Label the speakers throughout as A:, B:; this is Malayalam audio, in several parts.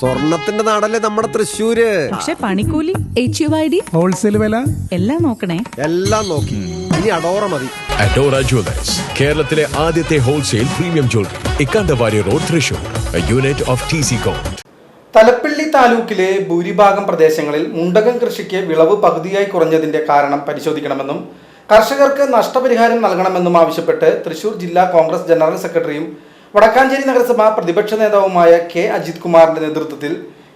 A: സ്വർണത്തിന്റെ നാടല്ലേ നമ്മുടെ തൃശ്ശൂര്?
B: പക്ഷെ പണിക്കൂലി H U I D
C: wholesale വില?
B: എല്ലാം നോക്കണേ.
A: എല്ലാം നോക്കി. ഇനി അഡോറ മതി.
D: അഡോറ ജ്വല്ലേഴ്സ് കേരളത്തിലെ ആദ്യത്തെ wholesale premium jewellery Ikkandavari road Thrissur unit of T C coat
E: Thalappilly താലൂക്കിലെ ഭൂരിഭാഗം പ്രദേശങ്ങളിൽ മുണ്ടകം കൃഷിക്ക് വിളവ് പകുതിയായി കുറഞ്ഞതിന്റെ കാരണം പരിശോധിക്കണമെന്നും കർഷകർക്ക് നഷ്ടപരിഹാരം നൽകണമെന്നും ആവശ്യപ്പെട്ട് തൃശൂർ ജില്ലാ കോൺഗ്രസ് ജനറൽ സെക്രട്ടറിയും വടക്കാഞ്ചേരി നഗരസഭ പ്രതിപക്ഷ നേതാവുമായ കെ അജിത് കുമാറിന്റെ നേതൃത്വത്തിൽ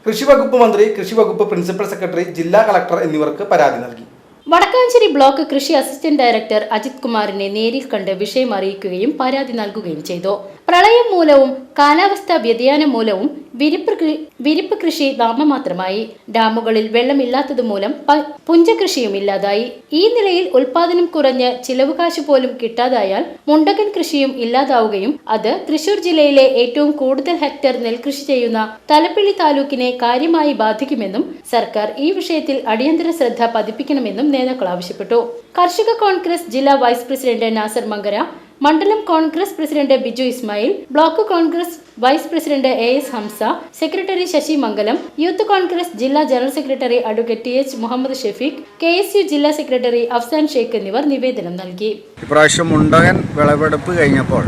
E: കൃഷി വകുപ്പ് മന്ത്രി കൃഷി വകുപ്പ് പ്രിൻസിപ്പൽ സെക്രട്ടറി ജില്ലാ കളക്ടർ എന്നിവർക്ക് പരാതി നൽകി.
F: വടക്കാഞ്ചേരി ബ്ലോക്ക് കൃഷി അസിസ്റ്റന്റ് ഡയറക്ടർ അജിത് കുമാറിനെ നേരിൽ കണ്ട് വിഷയം അറിയിക്കുകയും പരാതി നൽകുകയും ചെയ്തു. പ്രളയം മൂലവും കാലാവസ്ഥാ വ്യതിയാനം മൂലവും വിരിപ്പ് വിരിപ്പ് കൃഷി നാമമാത്രമായി. ഡാമുകളിൽ വെള്ളമില്ലാത്തത് മൂലം പ- പുഞ്ചകൃഷിയും ഇല്ലാതായി ഈ നിലയിൽ ഉൽപാദനം കുറഞ്ഞ് ചിലവ് കാശ് പോലും കിട്ടാതായാൽ മുണ്ടകൻ കൃഷിയും ഇല്ലാതാവുകയും അത് തൃശൂർ ജില്ലയിലെ ഏറ്റവും കൂടുതൽ ഹെക്ടർ നെൽകൃഷി ചെയ്യുന്ന തലപ്പിള്ളി താലൂക്കിനെ കാര്യമായി ബാധിക്കുമെന്നും സർക്കാർ ഈ വിഷയത്തിൽ അടിയന്തര ശ്രദ്ധ പതിപ്പിക്കണമെന്നും നേതാക്കൾ ആവശ്യപ്പെട്ടു. കർഷക കോൺഗ്രസ് ജില്ലാ വൈസ് പ്രസിഡന്റ് നാസർ മങ്കര മണ്ഡലം Congress president Biju Ismail block Congress vice president A S Hamsa secretary Sasi Mangalam youth Congress ജില്ലാ general secretary advocate T H Muhammad Shefeeq K S U ജില്ലാ സെക്രട്ടറി അഫ്സാൻ ഷെയ്ഖ് എന്നിവർ നിവേദനം നൽകി.
G: ഇപ്രാവശ്യം മുണ്ടകൻ വിളവെടുപ്പ് കഴിഞ്ഞപ്പോൾ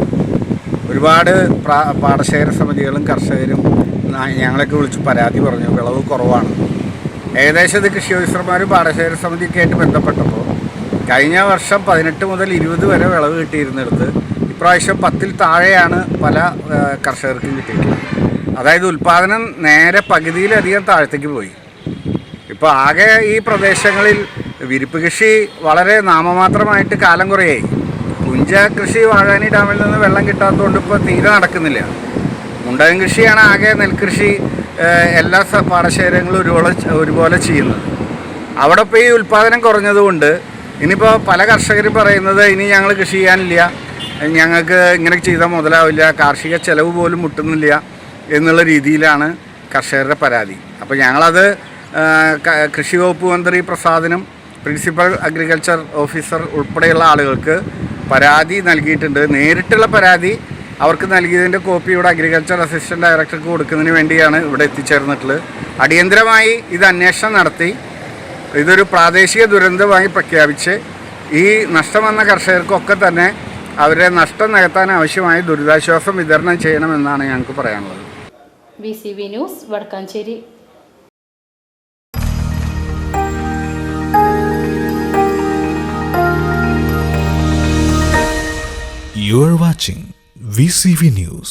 G: ഒരുപാട് പാടശേഖര സമിതികളും കർഷകരും ഞങ്ങളൊക്കെ വിളിച്ച് പരാതി പറഞ്ഞു വിളവ് കുറവാണ്. ഏകദേശം ഇത് കൃഷി ഓഫീസർമാരും പാടശേഖര സമിതിയൊക്കെ ആയിട്ട് ബന്ധപ്പെട്ടപ്പോൾ കഴിഞ്ഞ വർഷം പതിനെട്ട് മുതൽ ഇരുപത് വരെ വിളവ് കിട്ടിയിരുന്നിടത്ത് ഇപ്രാവശ്യം പത്തിൽ താഴെയാണ് പല കർഷകർക്കും കിട്ടിയിട്ടുള്ളത്. അതായത് ഉൽപ്പാദനം നേരെ പകുതിയിലധികം താഴത്തേക്ക് പോയി. ഇപ്പോൾ ആകെ ഈ പ്രദേശങ്ങളിൽ വിരിപ്പ് കൃഷി വളരെ നാമമാത്രമായിട്ട് കാലം കുറയായി. പുഞ്ച കൃഷി വാഴാനി ഡാമിൽ നിന്ന് വെള്ളം കിട്ടാത്തതുകൊണ്ട് ഇപ്പോൾ തീരെ നടക്കുന്നില്ല. മുണ്ടകൻ കൃഷിയാണ് ആകെ നെൽകൃഷി എല്ലാ പാടശേഖരങ്ങളും ഒരുപോലെ ഒരുപോലെ ചെയ്യുന്നത്. അവിടെ ഇപ്പോൾ ഈ ഉൽപ്പാദനം കുറഞ്ഞതുകൊണ്ട് ഇനിയിപ്പോൾ പല കർഷകരും പറയുന്നത് ഇനി ഞങ്ങൾ കൃഷി ചെയ്യാനില്ല. ഞങ്ങൾക്ക് ഇങ്ങനെ ചെയ്താൽ മുതലാവില്ല. കാർഷിക ചെലവ് പോലും മുട്ടുന്നില്ല എന്നുള്ള രീതിയിലാണ് കർഷകരുടെ പരാതി. അപ്പോൾ ഞങ്ങളത് കൃഷി വകുപ്പ് മന്ത്രി പ്രസാദിനും പ്രിൻസിപ്പൽ അഗ്രികൾച്ചർ ഓഫീസർ ഉൾപ്പെടെയുള്ള ആളുകൾക്ക് പരാതി നൽകിയിട്ടുണ്ട്. നേരിട്ടുള്ള പരാതി അവർക്ക് നൽകിയതിന്റെ കോപ്പി ഇവിടെ അഗ്രികൾച്ചർ അസിസ്റ്റന്റ് ഡയറക്ടർക്ക് കൊടുക്കുന്നതിന് വേണ്ടിയാണ് ഇവിടെ എത്തിച്ചേർന്നിട്ടുള്ളത്. അടിയന്തരമായി ഇത് അന്വേഷണം നടത്തി. ഇതൊരു പ്രാദേശിക ദുരന്തമായി പ്രഖ്യാപിച്ച് ഈ നഷ്ടം വന്ന കർഷകർക്കൊക്കെ തന്നെ അവരെ നഷ്ടം നികത്താൻ ആവശ്യമായ ദുരിതാശ്വാസം വിതരണം ചെയ്യണമെന്നാണ് ഞങ്ങൾക്ക് പറയാനുള്ളത്
F: V C V news Vadakkanchery
H: You are watching VCV News.